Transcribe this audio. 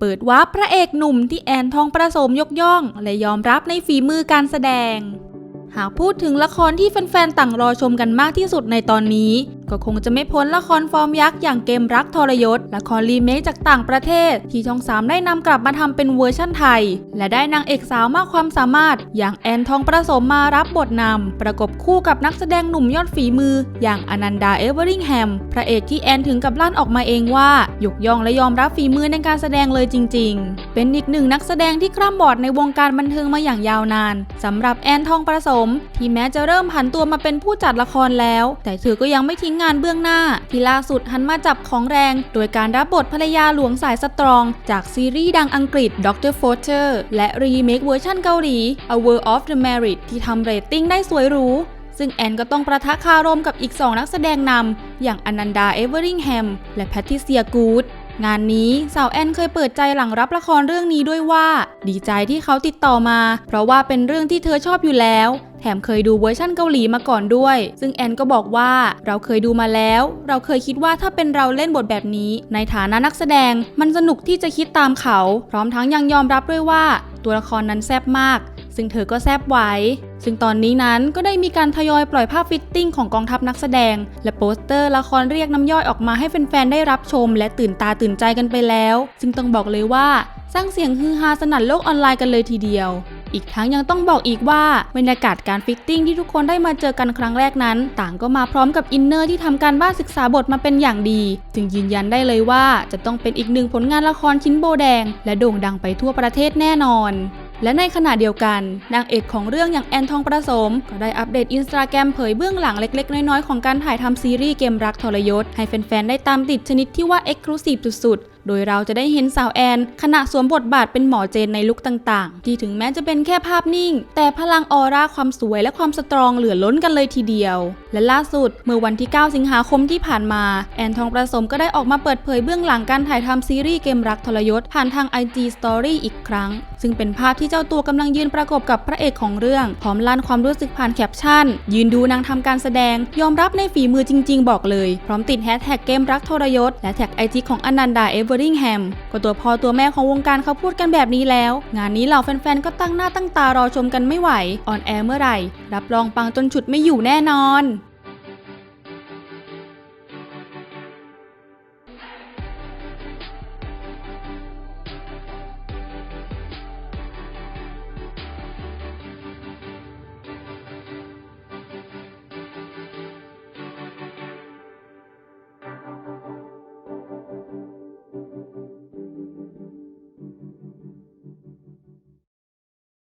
เปิดวาร์ปพระเอกหนุ่มที่แอนทองประสมยกย่อง และยอมรับในฝีมือการแสดง หากพูดถึงละครที่แฟนๆ ต่างรอชมกันมากที่สุดในตอนนี้ ก็คงจะไม่พ้นละครฟอร์มยักษ์อย่างเกมรักทรยศละครรีเมคจากต่างประเทศ ที่ช่องสามได้นำกลับมาทำเป็นเวอร์ชั่นไทย และได้นางเอกสาวมากความสามารถ อย่างแอนทองประสมมารับบทนำประกบคู่กับนักแสดงหนุ่มยอดฝีมือ อย่างอนันดาเอเวอริงแฮมพระเอกที่แอนถึงกับลั่นออกมาเองว่ายกย่องและยอมรับฝีมือในการแสดงเลยจริง ๆ เป็นอีกหนึ่งนักแสดงที่คร่ำบอดในวงการบันเทิงมาอย่างยาวนานสำหรับแอนทองประสม ที่แม้จะเริ่มผันตัวมาเป็นผู้จัดละครแล้ว แต่เธอก็ยังไม่ทิ้งงานเบื้องหน้า ที่ล่าสุดหันมาจับของแรง โดยการรับบทภรรยาหลวงสายสตรอง จากซีรีส์ดังอังกฤษ Dr. f o r t e r และรีเมคเวอร์ชันเกาหลี A World of the Married ที่ทำเรตติ้งได้สวยหรูซึ่งแอนก็ต้องประทะคารมกับอีก 2 นักแสดงนำอย่างอนันดาเอเวอริงแฮมและแพทริเซียกูด งานนี้สาวแอนเคยเปิดใจหลังรับละครเรื่องนี้ด้วยว่า ดีใจที่เขาติดต่อมา เพราะว่าเป็นเรื่องที่เธอชอบอยู่แล้ว แถมเคยดูเวอร์ชั่นเกาหลีมาก่อนด้วย ซึ่งแอนก็บอกว่าเราเคยดูมาแล้ว เราเคยคิดว่าถ้าเป็นเราเล่นบทแบบนี้ ในฐานะนักแสดง มันสนุกที่จะคิดตามเขา พร้อมทั้งยังยอมรับด้วยว่า ตัวละครนั้นแซ่บมาก ซึ่งเธอก็แซบไว้ ซึ่งตอนนี้นั้นก็ได้มีการทยอยปล่อยภาพฟิตติ้งของกองทัพนักแสดง และโปสเตอร์ละครเรียกน้ำย่อยออกมาให้แฟนๆได้รับชม และตื่นตาตื่นใจกันไปแล้ว ซึ่งต้องบอกเลยว่า สร้างเสียงฮือฮาสนั่นโลกออนไลน์กันเลยทีเดียวอีกทั้งยังต้องบอกอีกว่าบรรยากาศการฟิตติ้งที่ทุกคนได้มาเจอกันครั้งแรกนั้น ต่างก็มาพร้อมกับอินเนอร์ที่ทำการบ้านศึกษาบทมาเป็นอย่างดี จึงยืนยันได้เลยว่าจะต้องเป็นอีกหนึ่งผลงานละครชิ้นโบแดง และโด่งดังไปทั่วประเทศแน่นอน และในขณะเดียวกันนางเอกของเรื่องอย่างแอนทองประสม ก็ได้อัปเดตอินสตาแกรมเผยเบื้องหลังเล็ก ๆ น้อย ๆ ของการถ่ายทำซีรีส์เกมรักทรยศ ให้แฟน ๆ ได้ตามติดชนิดที่ว่าเอ็กซ์คลูซีฟสุด ๆ โดยเราจะได้เห็นสาวแอน ขณะสวมบทบาทเป็นหมอเจนในลุคต่างๆ ที่ถึงแม้จะเป็นแค่ภาพนิ่ง แต่พลังออร่าความสวยและความสตรองเหลือล้นกันเลยทีเดียว และล่าสุดเมื่อวันที่ 9 สิงหาคมที่ผ่านมา แอนทองประสมก็ได้ออกมาเปิดเผยเบื้องหลังการถ่ายทำซีรีส์เกมรักทรยศผ่านทาง IG Story อีกครั้ง ซึ่งเป็นภาพที่เจ้าตัวกำลังยืนประกบกับพระเอกของเรื่องพร้อมลั่นความรู้สึกผ่านแคปชั่น ยืนดูนางทำการแสดง ยอมรับในฝีมือจริง ๆ บอกเลย พร้อมติดแฮชแท็กเกมรักทรยศและแท็กไอจีของอนันดาเอเวออริงแฮมก็ตัวพ่อตัวแม่ของวงการเขาพูดกันแบบนี้แล้ว งานนี้เหล่าแฟนๆ ก็ตั้งหน้าตั้งตารอชมกันไม่ไหว ออนแอร์เมื่อไหร่ รับรองปังจนฉุดไม่อยู่แน่นอน